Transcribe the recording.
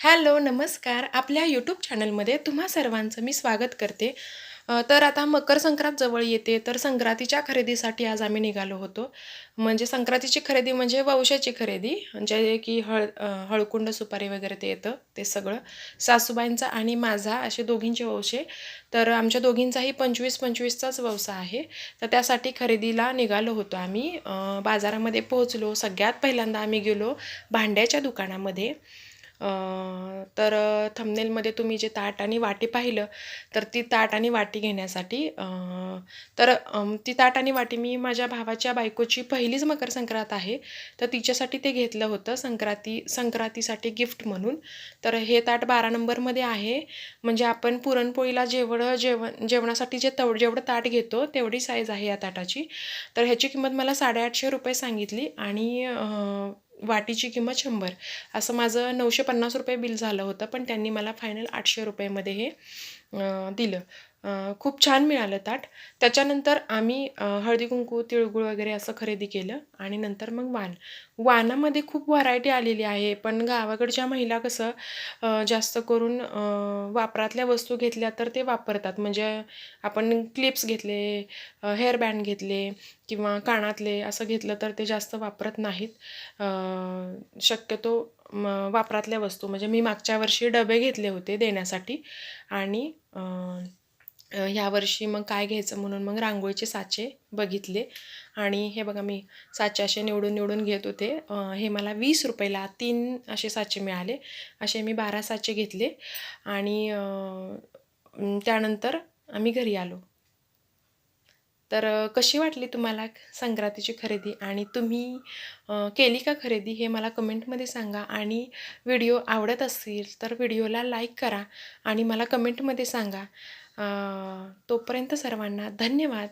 Hello नमस्कार. आपल्या YouTube चॅनलमध्ये तुम्हा सर्वांचं मी स्वागत करते. तर आता मकर संक्रांत जवळ येते तर संक्रांतीच्या खरेदीसाठी आज आम्ही निघालो होतो. म्हणजे संक्रांतीची खरेदी म्हणजे वंशाची खरेदी जे की हळ हळकुंड सुपारी वगैरे ते येतं ते सगळं. सासूबाईंचा आणि माझा असे दोघींचे वंशे तर आमच्या दोघींचाही पंचवीस पंचवीसचाच व्यवसाय आहे. तर त्यासाठी खरेदीला निघालो होतो आम्ही. बाजारामध्ये पोहोचलो. सगळ्यात पहिल्यांदा आम्ही गेलो भांड्याच्या दुकानामध्ये. तर थंबनेलमध्ये तुम्ही जे ताट आणि वाटी पाहिलं तर ती ताट आणि वाटी घेण्यासाठी तर ती ताट आणि वाटी मी माझ्या भावाच्या बायकोची पहिलीच मकर संक्रांत आहे. तर तिच्यासाठी ते घेतलं होतं संक्रांती संक्रांतीसाठी गिफ्ट म्हणून. तर हे ताट बारा नंबरमध्ये आहे. म्हणजे आपण पुरणपोळीला जेवढं जेवण जेवणासाठी जे तव जेवढं ताट घेतो तेवढी साईज आहे या ताटाची. तर ह्याची किंमत मला साडेआठशे रुपये सांगितली आणि वाटीची किंमत शंभर. असं माझं नऊशे पन्नास रुपये बिल झालं होतं पण त्यांनी मला फायनल आठशे रुपयेमध्ये हे दिलं. खूप छान मिळालं ताट. त्याच्यानंतर आम्ही हळदीकुंकू हळदी कुंकू तिळगुळ वगैरे असं खरेदी केलं आणि नंतर मग वाण. वाणामध्ये खूप व्हरायटी आलेली आहे पण गावाकडच्या महिला कसं जास्त करून वापरातल्या वस्तू घेतल्या तर ते वापरतात. म्हणजे आपण क्लिप्स घेतले हेअरबँड घेतले किंवा कानातले असं घेतलं तर ते जास्त वापरत नाहीत. शक्यतो मग वापरातल्या वस्तू. म्हणजे मी मागच्या वर्षी डबे घेतले होते देण्यासाठी. आणि ह्यावर्षी ह्या वर्षी मग काय घ्यायचं म्हणून मग रांगोळीचे साचे बघितले. आणि हे बघा मी साचे असे निवडून निवडून घेत होते. हे मला वीस रुपयाला तीन असे साचे मिळाले. असे मी बारा साचे घेतले. आणि त्यानंतर आम्ही घरी आलो. तर कशी वाटली तुम्हाला संक्रांतीची खरेदी आणि तुम्ही केली का खरेदी हे मला कमेंटमध्ये सांगा आणि व्हिडिओ आवडत असेल तर व्हिडिओला लाईक करा आणि मला कमेंटमध्ये सांगा. तोपर्यंत सर्वांना धन्यवाद.